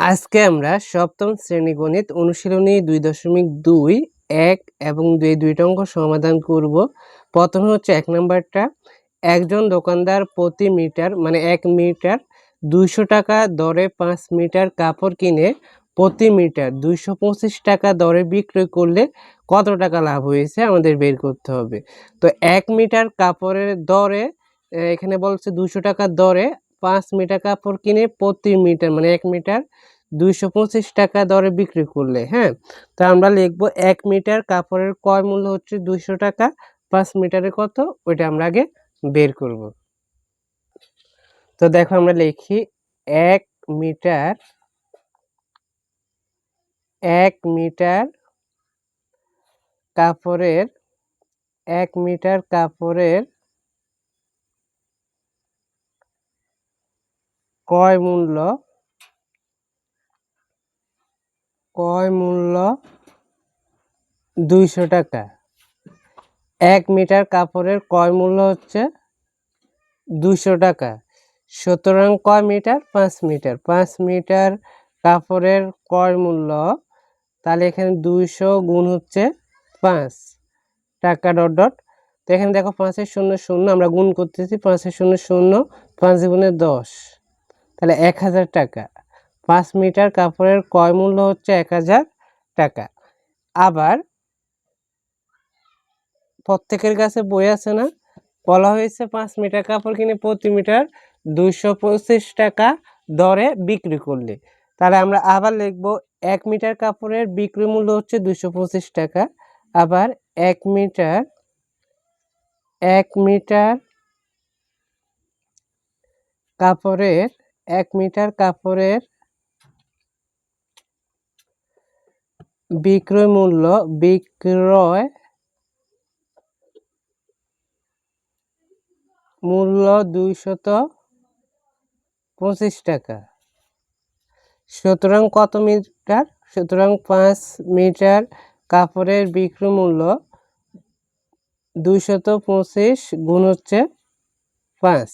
আজকে আমরা সপ্তম শ্রেণি গণিত অনুশীলনী দুই দশমিক দুই, এক এবং দুই দুইটা অঙ্ক সমাধান করব। প্রথমে হচ্ছে এক নাম্বারটা। একজন দোকানদার প্রতি মিটার মানে এক মিটার দুইশো টাকা দরে পাঁচ মিটার কাপড় কিনে প্রতি মিটার দুইশো পঁচিশ টাকা দরে বিক্রয় করলে কত টাকা লাভ হয়েছে আমাদের বের করতে হবে। তো এক মিটার কাপড়ের দরে এখানে বলছে দুশো টাকার দরে পাঁচ মিটার কাপড় কিনে প্রতি মিটার মানে এক মিটার দুইশো পঁচিশ টাকা দরে বিক্রি করলে হ্যাঁ? তো আমরা লিখব এক মিটার কাপড়ের ক্রয় মূল্য হচ্ছে দুইশো টাকা, পাঁচ মিটারে কত? ওইটা আমরা আগে বের করব। তো দেখো আমরা লিখি এক মিটার এক মিটার কাপড়ের, এক মিটার কাপড়ের ক্রয় মূল্য ক্রয় মূল্য? দুইশো টাকা। এক মিটার কাপড়ের ক্রয় মূল্য হচ্ছে? দুশো টাকা। সুতরাং কয় মিটার? পাঁচ মিটার। পাঁচ মিটার কাপড়ের ক্রয় মূল্য? তাহলে এখানে দুইশো গুণ হচ্ছে পাঁচ। টাকা ডট ডট। তো এখানে দেখো পাঁচের শূন্য শূন্য, আমরা গুণ করতেছি, পাঁচের শূন্য শূন্য, পাঁচ গুণে দশ। তাহলে এক হাজার টাকা। পাঁচ মিটার কাপড়ের ক্রয় মূল্য হচ্ছে এক হাজার টাকা। আবার প্রত্যেকের কাছে বই আছে না? বলা হয়েছে পাঁচ মিটার কাপড় কিনে প্রতি মিটার দুইশো পঁচিশ টাকা দরে বিক্রি করলে। তাহলে আমরা আবার লিখব, এক মিটার কাপড়ের বিক্রি মূল্য হচ্ছে দুইশো পঁচিশ টাকা। আবার এক মিটার এক মিটার কাপড়ের, এক মিটার কাপড়ের বিক্রয় মূল্য বিক্রয় মূল্য দুইশত পঁচিশ টাকা। সুতরাং কত মিটার? সুতরাং পাঁচ মিটার কাপড়ের বিক্রয় মূল্য দুইশত পঁচিশ গুণ হচ্ছে পাঁচ।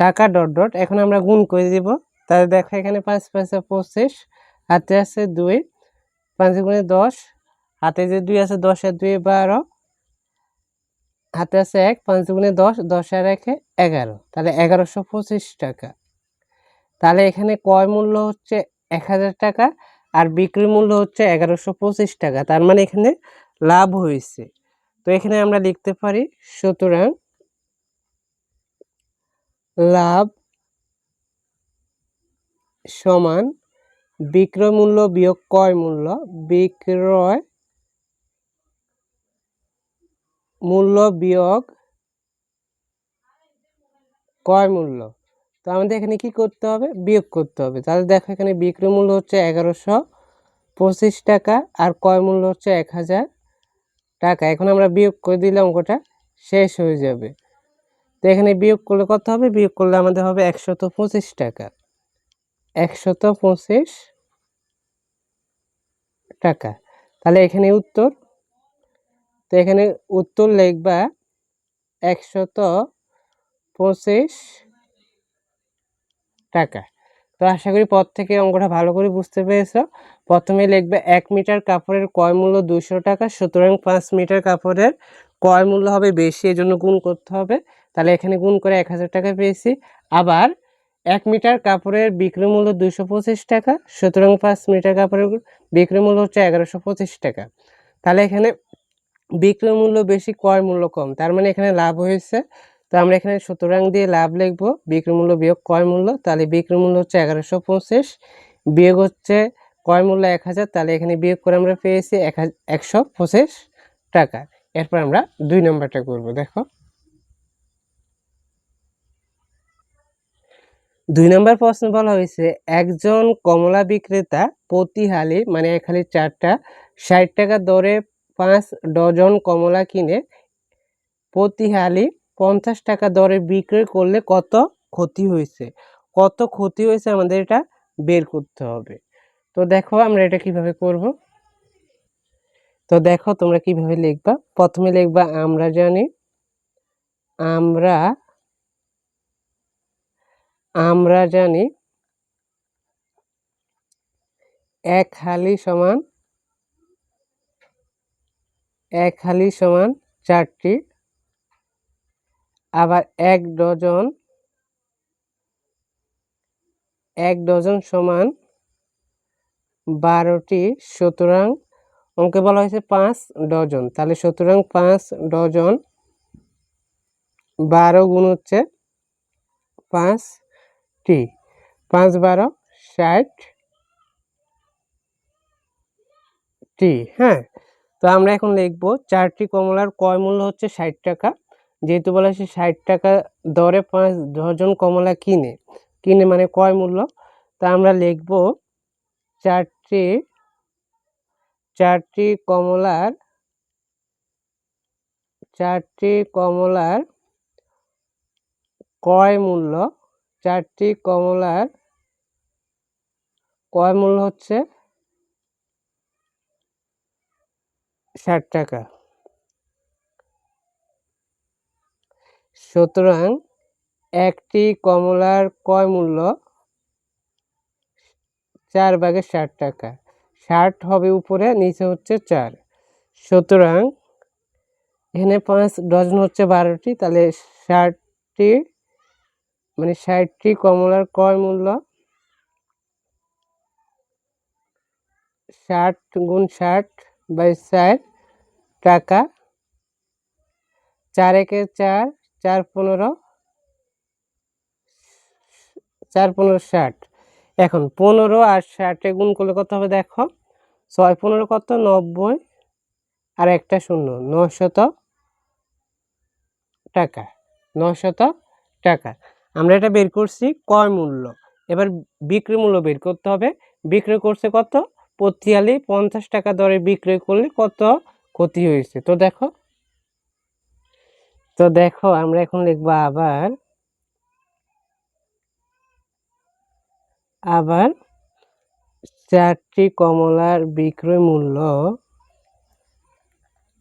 টাকা ডট ডট, এখন আমরা গুণ করে দিব। তাহলে দেখো এখানে পাঁচ, পাঁচে পঁচিশ, হাতে আছে দুই। পাঁচ গুণে দশ, হাতে যে দুই আছে দশ আর দুই বারো, হাতে আছে এক, পাঁচ গুণে দশ দশ আর একে এগারো। তাহলে এগারোশো পঁচিশ টাকা। তাহলে এখানে ক্রয় মূল্য হচ্ছে এক হাজার টাকা আর বিক্রি মূল্য হচ্ছে এগারোশো পঁচিশ টাকা। তার মানে এখানে লাভ হয়েছে। তো এখানে আমরা লিখতে পারি, সুতরাং লাভ সমান বিক্রয় মূল্য বিয়োগ ক্রয় মূল্য। বিক্রয় মূল্য বিয়োগ ক্রয় মূল্য। তো আমাদের এখানে কি করতে হবে? বিয়োগ করতে হবে। তাহলে দেখো এখানে বিক্রয় মূল্য হচ্ছে এগারোশো পঁচিশ টাকা আর ক্রয় মূল্য হচ্ছে এক হাজার টাকা। এখন আমরা বিয়োগ করে দিলে অঙ্কটা শেষ হয়ে যাবে। তো এখানে বিয়োগ করলে কত হবে? বিয়োগ করলে আমাদের হবে একশত পঁচিশ টাকা। একশত পঁচিশ টাকা। তাহলে এখানে উত্তর? তো এখানে উত্তর লিখবা একশত পঁচিশ টাকা। তো আশা করি পর থেকে অঙ্কটা ভালো করে বুঝতে পেরেছ। প্রথমে লিখবে এক মিটার কাপড়ের ক্রয় মূল্য দুশো টাকা, সুতরাং পাঁচ মিটার কাপড়ের ক্রয় মূল্য হবে বেশি, এজন্য গুণ করতে হবে। তাহলে এখানে গুণ করে এক হাজার টাকা পেয়েছি। আবার এক মিটার কাপড়ের বিক্রি মূল্য দুশো পঁচিশ টাকা, সুতরাং পাঁচ মিটার কাপড়ের বিক্রি মূল্য হচ্ছে এগারোশো পঁচিশ টাকা। তাহলে এখানে বিক্রয় মূল্য বেশি, ক্রয় মূল্য কম। তার মানে এখানে লাভ হয়েছে। তো আমরা এখানে সুতরাং দিয়ে লাভ লিখব, বিক্রয় মূল্য বিয়োগ ক্রয় মূল্য, তাহলে বিক্রয় মূল্য হচ্ছে এগারোশো পঁচিশ, বিয়োগ হচ্ছে ক্রয় মূল্য এক হাজার, তাহলে এখানে বিয়োগ করে আমরা পেয়েছি এক একশো পঁচিশ টাকা। এরপর আমরা দুই নম্বরটা করব, দেখো। দুই নম্বর প্রশ্ন বলা হয়েছে, একজন কমলা বিক্রেতা প্রতি হালি মানে এক হালি চারটা, ষাট টাকা দরে পাঁচ ডজন কমলা কিনে প্রতি হালি পঞ্চাশ টাকা দরে বিক্রয় করলে কত ক্ষতি হয়েছে? কত ক্ষতি হয়েছে আমাদের এটা বের করতে হবে। তো দেখো আমরা এটা কীভাবে করব। তো দেখো তোমরা কীভাবে লিখবা। প্রথমে লিখবা, আমরা জানি, আমরা আমরা জানি এক হালি সমান এক হালি সমান চারটি, আবার এক ডজন এক ডজন সমান বারোটি, সুতরাং অঙ্কে বলা হয়েছে পাঁচ ডজন। তাহলে সুতরাং পাঁচ ডজন বারো গুণ হচ্ছে পাঁচটি পাঁচ বারো, ষাট টি হ্যাঁ। তো আমরা এখন লিখব চারটি কমলার কয় মূল্য হচ্ছে ষাট টাকা। যেহেতু বলা হয়েছে ষাট টাকা দরে পাঁচ ডজন কমলা কিনে কিনে মানে কয় মূল্য। তা আমরা লিখব চারটি চারটি কমলার চারটি কমলার কয় মূল্য চারটি কমলার কয় মূল্য হচ্ছে ষাট টাকা। সুতরাং একটি কমলার কয় মূল্য চার ভাগে ষাট টাকা। ষাট হবে উপরে, নিচে হচ্ছে চার। সুতরাং এখানে পাঁচ ডজন হচ্ছে বারোটি, তাহলে ষাটটি মানে ষাটটি কমলার ক্রয় মূল্য ষাট গুণ ষাট বাই ষাট টাকা। চার একে চার চার পনেরো চার পনেরো ষাট। এখন পনেরো আর ষাটে গুণ করলে কত হবে দেখো? ছয় পনেরো কত? নব্বই। আর একটা শূন্য, নশত টাকা নশত টাকা। আমরা এটা বের করছি কয় মূল্য। এবার বিক্রি মূল্য বের করতে হবে। বিক্রি করছে কত? প্রতিয়ালি পঞ্চাশ টাকা দরে বিক্রয় করলে কত ক্ষতি হয়েছে? তো দেখো। তো দেখো, আমরা এখন লিখব আবার আবার চারটি কমলার বিক্রয় মূল্য,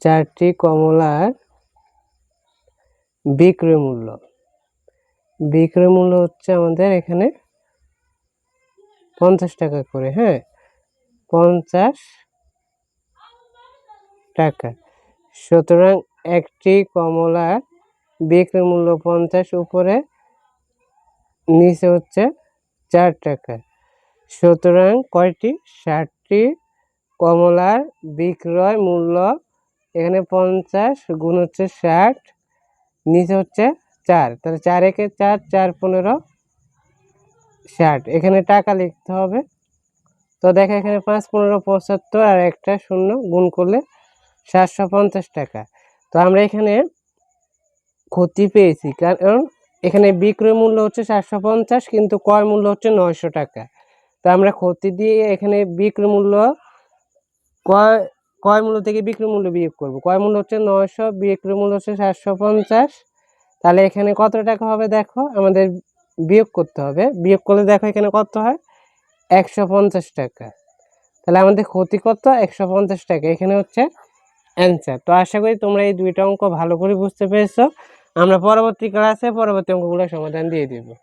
চারটি কমলার বিক্রয় মূল্য। বিক্রয় মূল্য হচ্ছে আমাদের এখানে পঞ্চাশ টাকা করে হ্যাঁ? পঞ্চাশ টাকা। সুতরাং একটি কমলার বিক্রয় মূল্য পঞ্চাশ, উপরে নিচে হচ্ছে চার টাকা। সুতরাং কয়টি? ষাটটি কমলার বিক্রয় মূল্য এখানে পঞ্চাশ, গুণ হচ্ছে ষাট, নিচে হচ্ছে চার, তাহলে চার একে চার চার পনেরো ষাট। এখানে টাকা লিখতে হবে। তো দেখো এখানে পাঁচ পনেরো পঁচাত্তর আর একটা শূন্য গুণ করলে সাতশো পঞ্চাশ টাকা। তো আমরা এখানে ক্ষতি পেয়েছি, কারণ এখানে বিক্রয় মূল্য হচ্ছে সাতশো পঞ্চাশ, কিন্তু ক্রয় মূল্য হচ্ছে নয়শো টাকা। তো আমরা ক্ষতি দিয়ে এখানে বিক্রয় মূল্য ক্রয় ক্রয় মূল্য থেকে বিক্রয় মূল্য বিয়োগ করব? কয় মূল্য হচ্ছে নয়শো, বিক্রয় মূল্য হচ্ছে সাতশো পঞ্চাশ। তাহলে এখানে কত টাকা হবে দেখো? আমাদের বিয়োগ করতে হবে। বিয়োগ করলে দেখো এখানে কত হয়? একশো পঞ্চাশ টাকা। তাহলে আমাদের ক্ষতি কত? একশো পঞ্চাশ টাকা। এখানে হচ্ছে অ্যান্সার তো আশা করি তোমরা এই দুইটা অঙ্ক ভালো করে বুঝতে পেরেছ। আমরা পরবর্তী ক্লাসে পরবর্তী অঙ্কগুলো সমাধান দিয়ে দেবো।